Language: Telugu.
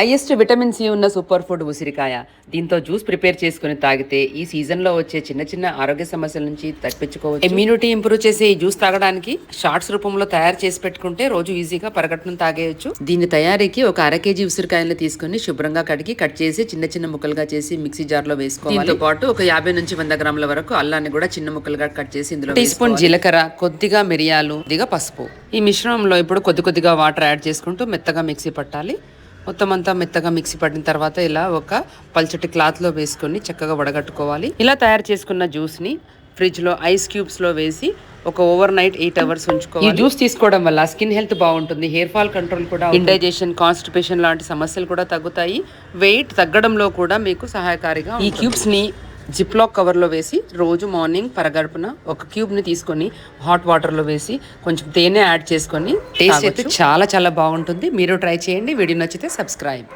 హైయెస్ట్ విటమిన్ సి ఉన్న సూపర్ ఫుడ్ ఉసిరికాయ. దీంతో జ్యూస్ ప్రిపేర్ చేసుకుని తాగితే ఈ సీజన్లో వచ్చే చిన్న చిన్న ఆరోగ్య సమస్యల నుంచి తప్పించుకోవచ్చు. ఇమ్యూనిటీ ఇంప్రూవ్ చేసే ఈ జ్యూస్ తాగడానికి షార్ట్స్ రూపంలో తయారు చేసి పెట్టుకుంటే రోజు ఈజీగా పరగట్టును తాగేయచ్చు. దీని తయారీకి ఒక అర కేజీ ఉసిరికాయలు తీసుకుని శుభ్రంగా కడిగి కట్ చేసి చిన్న చిన్న ముక్కలుగా చేసి మిక్సీ జార్లో వేసుకోవాలి. దీంతో పాటు ఒక యాభై నుంచి వంద గ్రాముల వరకు అల్లాన్ని కూడా చిన్న ముక్కలుగా కట్ చేసి ఇందులో టీ స్పూన్ జీలకర్ర కొద్దిగా మిరియాలు కొద్దిగా పసుపు. ఈ మిశ్రమంలో ఇప్పుడు కొద్ది కొద్దిగా వాటర్ యాడ్ చేసుకుంటూ మెత్తగా మిక్సీ పట్టాలి. మొత్తం అంతా మెత్తగా మిక్సీ పట్టిన తర్వాత ఇలా ఒక పల్చటి క్లాత్లో వేసుకొని చక్కగా వడగట్టుకోవాలి. ఇలా తయారు చేసుకున్న జ్యూస్ని ఫ్రిడ్జ్లో ఐస్ క్యూబ్స్లో వేసి ఒక ఓవర్ నైట్ ఎయిట్ అవర్స్ ఉంచుకోవాలి. ఈ జ్యూస్ తీసుకోవడం వల్ల స్కిన్ హెల్త్ బాగుంటుంది హెయిర్ ఫాల్ కంట్రోల్ కూడా ఇండైజేషన్ కాన్స్టిపేషన్ లాంటి సమస్యలు కూడా తగ్గుతాయి. వెయిట్ తగ్గడంలో కూడా మీకు సహాయకారిగా ఈ క్యూబ్స్ని జిప్లాక్ కవర్లో వేసి రోజు మార్నింగ్ పరగడుపున ఒక క్యూబ్ని తీసుకొని హాట్ వాటర్లో వేసి కొంచెం తేనె యాడ్ చేసుకొని టేస్ట్ అయితే చాలా చాలా బాగుంటుంది. మీరు ట్రై చేయండి. వీడియో నచ్చితే సబ్స్క్రైబ్